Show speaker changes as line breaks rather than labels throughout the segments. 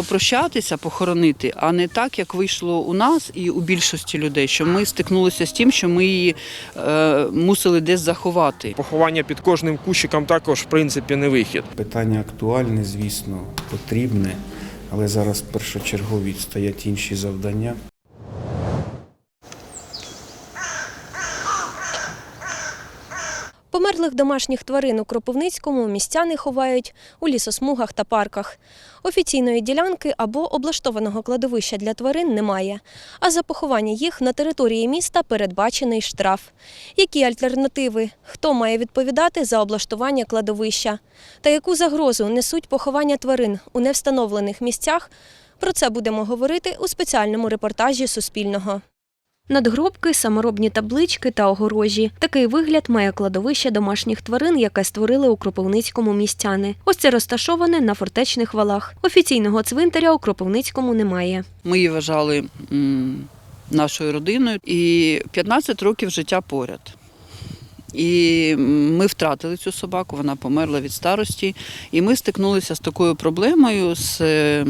Попрощатися, похоронити, а не так, як вийшло у нас і у більшості людей, що ми стикнулися з тим, що ми її е, мусили десь заховати.
Поховання під кожним кущиком також, в принципі, не вихід.
Питання актуальне, звісно, потрібне, але зараз першочергові стоять інші завдання.
Померлих домашніх тварин у Кропивницькому містяни ховають у лісосмугах та парках. Офіційної ділянки або облаштованого кладовища для тварин немає, а за поховання їх на території міста передбачений штраф. Які альтернативи? Хто має відповідати за облаштування кладовища? Та яку загрозу несуть поховання тварин у невстановлених місцях? Про це будемо говорити у спеціальному репортажі Суспільного. Надгробки, саморобні таблички та огорожі. Такий вигляд має кладовище домашніх тварин, яке створили у Кропивницькому містяни. Ось це розташоване на фортечних валах. Офіційного цвинтаря у Кропивницькому немає.
Ми її вважали нашою родиною і 15 років життя поряд. І ми втратили цю собаку, вона померла від старості. І ми стикнулися з такою проблемою, з, е,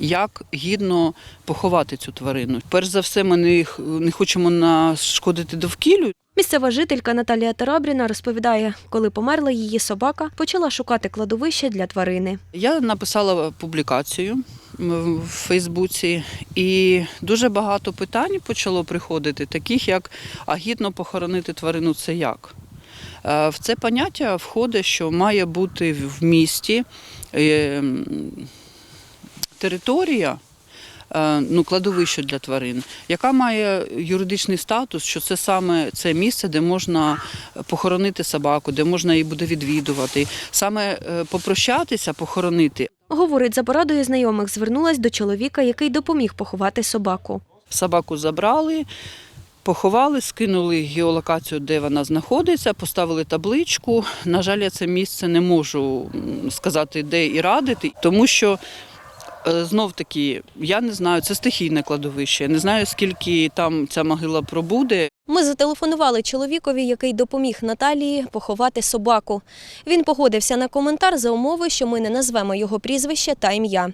як гідно поховати цю тварину. Перш за все, ми не, не хочемо нашкодити довкіллю.
Місцева жителька Наталія Тарабріна розповідає, коли померла її собака, почала шукати кладовище для тварини.
Я написала публікацію в Фейсбуці, і дуже багато питань почало приходити, таких як а гідно похоронити тварину це як. Е, В це поняття входить, що має бути в місті е, територія. е, Ну, кладовище для тварин, яка має юридичний статус, що це саме це місце, де можна похоронити собаку, де можна її буде відвідувати, саме е, попрощатися, похоронити.
Говорить, за порадою знайомих звернулась до чоловіка, який допоміг поховати собаку.
Собаку забрали, поховали, скинули геолокацію, де вона знаходиться, поставили табличку. На жаль, я це місце не можу сказати, де і радити, тому що. Е, Знов таки, я не знаю, це стихійне кладовище. Я не знаю, скільки там ця могила пробуде.
Ми зателефонували чоловікові, який допоміг Наталії поховати собаку. Він погодився на коментар за умови, що ми не назвемо його прізвище та ім'я.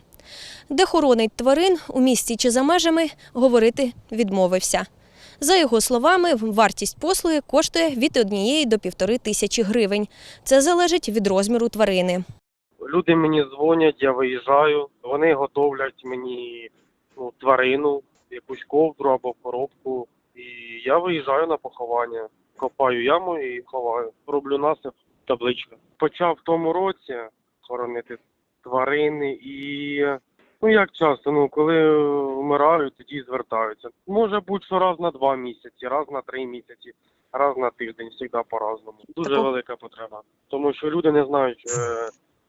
Де хоронить тварин у місті чи за межами, говорити відмовився. За його словами, вартість послуги коштує від однієї до півтори тисячі гривень. Це залежить від розміру тварини.
Люди мені дзвонять, я виїжджаю, вони готовлять мені ну, тварину, якусь ковдру або коробку. І я виїжджаю на поховання. Копаю яму і ховаю. Роблю насип, табличка. Почав в тому році хоронити тварини і ну як часто, ну коли вмирають, тоді звертаються. Може бути, що раз на два місяці, раз на три місяці, раз на тиждень, завжди по-разному. Дуже велика потреба. Тому що люди не знають.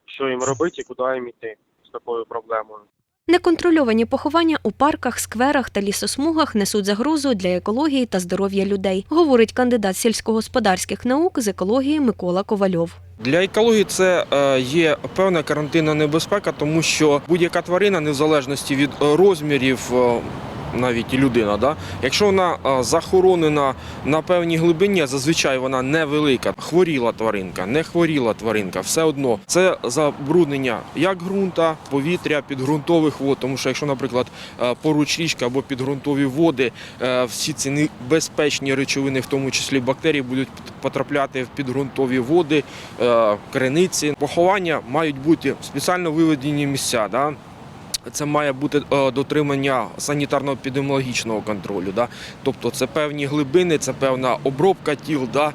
Що їм робити і куди їм йти з такою проблемою.
Неконтрольовані поховання у парках, скверах та лісосмугах несуть загрозу для екології та здоров'я людей, говорить кандидат сільськогосподарських наук з екології Микола Ковальов.
Для екології це е, є певна карантинна небезпека, тому що будь-яка тварина, незалежності від розмірів, е, навіть людина, да? якщо вона захоронена на певній глибині, зазвичай вона невелика. Хворіла тваринка, не хворіла тваринка, все одно це забруднення як ґрунта, повітря, підґрунтових вод. Тому що якщо, наприклад, поруч річка або підґрунтові води, всі ці небезпечні речовини, в тому числі бактерії, будуть потрапляти в підґрунтові води, криниці. Поховання мають бути спеціально виведені місця. Да? Це має бути е, дотримання санітарно-епідеміологічного контролю. Да? Тобто це певні глибини, це певна обробка тіл, да?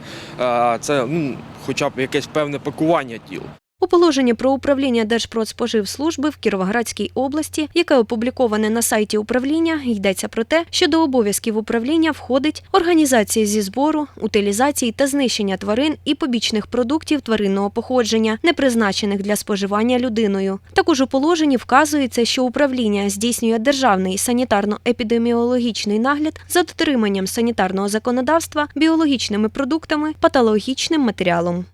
е, це ну, хоча б якесь певне пакування тіл.
У положенні про управління Держпродспоживслужби в Кіровоградській області, яке опубліковане на сайті управління, йдеться про те, що до обов'язків управління входить організація зі збору, утилізації та знищення тварин і побічних продуктів тваринного походження, не призначених для споживання людиною. Також у положенні вказується, що управління здійснює державний санітарно-епідеміологічний нагляд за дотриманням санітарного законодавства, біологічними продуктами, патологічним матеріалом.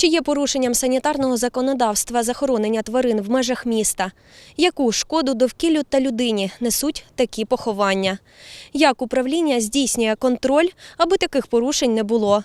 Чи є порушенням санітарного законодавства захоронення тварин в межах міста? Яку шкоду довкіллю та людині несуть такі поховання? Як управління здійснює контроль, аби таких порушень не було?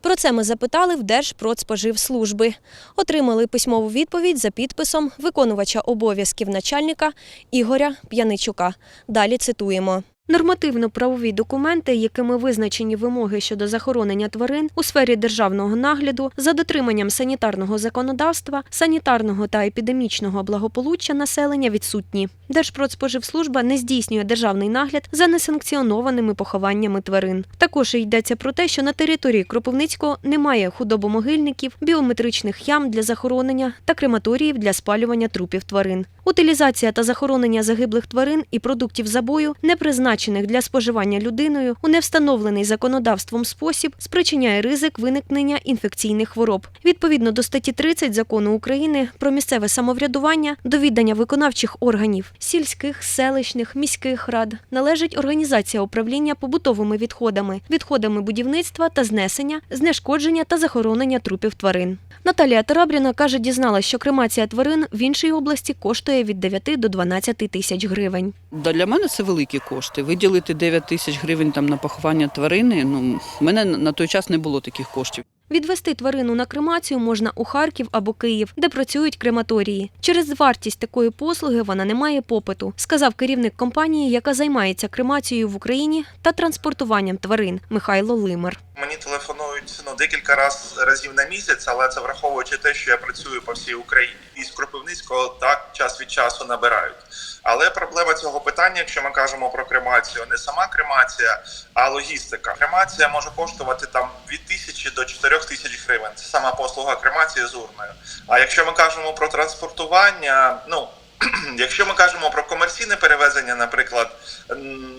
Про це ми запитали в Держпродспоживслужби. Отримали письмову відповідь за підписом виконувача обов'язків начальника Ігоря П'яничука. Далі цитуємо. Нормативно-правові документи, якими визначені вимоги щодо захоронення тварин у сфері державного нагляду за дотриманням санітарного законодавства, санітарного та епідемічного благополуччя населення відсутні. Держпродспоживслужба не здійснює державний нагляд за несанкціонованими похованнями тварин. Також йдеться про те, що на території Кропивницького немає худобомогильників, біометричних ям для захоронення та крематоріїв для спалювання трупів тварин. Утилізація та захоронення загиблих тварин і продуктів забою, не призначених для споживання людиною, у невстановлений законодавством спосіб спричиняє ризик виникнення інфекційних хвороб. Відповідно до статті 30 закону України про місцеве самоврядування до віддання виконавчих органів сільських, селищних, міських рад належить організація управління побутовими відходами, відходами будівництва та знесення, знешкодження та захоронення трупів тварин. Наталія Тарабріна каже, дізналась, що кремація тварин в іншій області коштує від 9 до 12 тисяч гривень.
Для мене це великі кошти. Виділити 9 тисяч гривень там на поховання тварини. Ну, в мене на той час не було таких коштів.
Відвести тварину на кремацію можна у Харків або Київ, де працюють крематорії. Через вартість такої послуги вона не має попиту, сказав керівник компанії, яка займається кремацією в Україні та транспортуванням тварин Михайло Лимер.
Мені телефонують ну декілька раз разів на місяць, але це враховуючи те, що я працюю по всій Україні. І з Кропивницького так час від часу набирають. Але проблема цього питання, якщо ми кажемо про кремацію, не сама кремація, а логістика. Кремація може коштувати там від тисячі до чотирьох тисяч гривень. Це сама послуга кремації з урною. А якщо ми кажемо про транспортування, ну Якщо ми кажемо про комерційне перевезення, наприклад,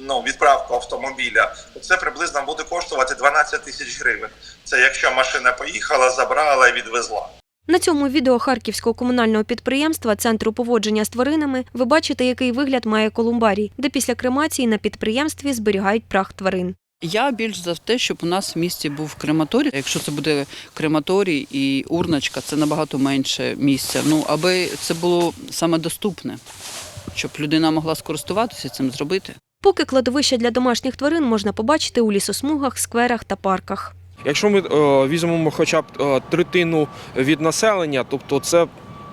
ну відправку автомобіля, то це приблизно буде коштувати 12 тисяч гривень. Це якщо машина поїхала, забрала і відвезла.
На цьому відео харківського комунального підприємства Центру поводження з тваринами ви бачите, який вигляд має колумбарій, де після кремації на підприємстві зберігають прах тварин.
Я більш за те, щоб у нас в місті був крематорій. Якщо це буде крематорій і урночка, це набагато менше місця. Ну, аби це було саме доступне, щоб людина могла скористуватися цим зробити.
Поки кладовища для домашніх тварин можна побачити у лісосмугах, скверах та парках.
Якщо ми е, візьмемо хоча б е, третину від населення, тобто це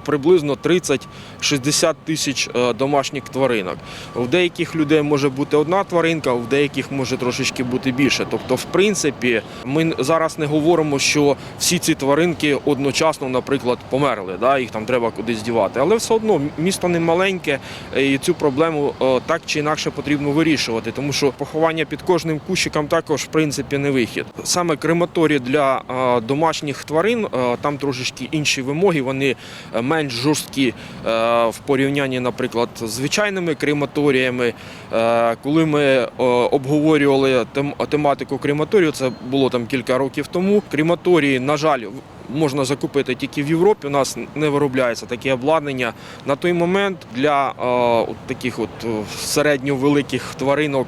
приблизно 30-60 тисяч е, домашніх тваринок. У деяких людей може бути одна тваринка, у деяких може трошечки бути більше. Тобто, в принципі, ми зараз не говоримо, що всі ці тваринки одночасно, наприклад, померли. Да? Їх там треба кудись дівати. Але все одно місто не маленьке, е, і цю проблему е, так чи інакше потрібно вирішувати, тому що поховання під кожним кущиком також в принципі не вихід. Саме крематорії для домашніх тварин там трошечки інші вимоги. Вони е, менш жорсткі е, в порівнянні, наприклад, з звичайними крематоріями. Е, Коли ми е, обговорювали тематику крематорію, це було там кілька років тому. Крематорії, на жаль, можна закупити тільки в Європі. У нас не виробляється таке обладнання. На той момент для таких от середньовеликих тваринок.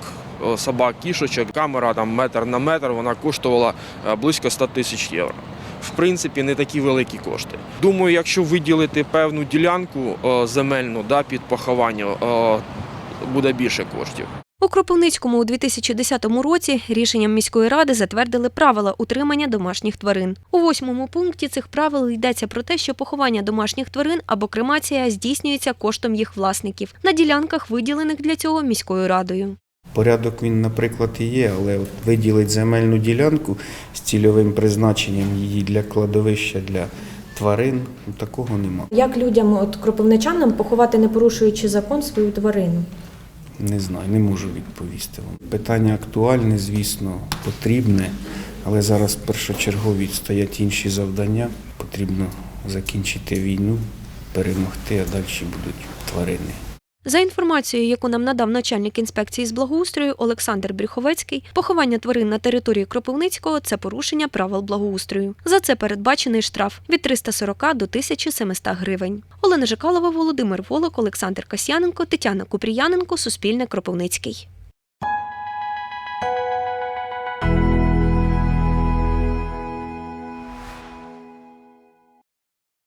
Собак, кішочок, камера там метр на метр, вона коштувала близько 100 тисяч євро. В принципі, не такі великі кошти. Думаю, якщо виділити певну ділянку е, земельну да, під поховання, е, буде більше коштів.
У Кропивницькому у 2010 році рішенням міської ради затвердили правила утримання домашніх тварин. У восьмому пункті цих правил йдеться про те, що поховання домашніх тварин або кремація здійснюється коштом їх власників на ділянках, виділених для цього міською радою.
Порядок він, наприклад, і є, але от виділить земельну ділянку з цільовим призначенням її для кладовища для тварин, ну, такого нема.
Як людям, от кропивничанам, поховати, не порушуючи закон, свою тварину?
Не знаю, не можу відповісти вам. Питання актуальне, звісно, потрібне, але зараз першочергові стоять інші завдання. Потрібно закінчити війну, перемогти, а далі будуть тварини.
За інформацією, яку нам надав начальник інспекції з благоустрою Олександр Брюховецький, поховання тварин на території Кропивницького це порушення правил благоустрою. За це передбачений штраф від 340 до 1700 гривень. Олена Жикалова, Володимир Волок, Олександр Касьяненко, Тетяна Купріяненко, Суспільне Кропивницький.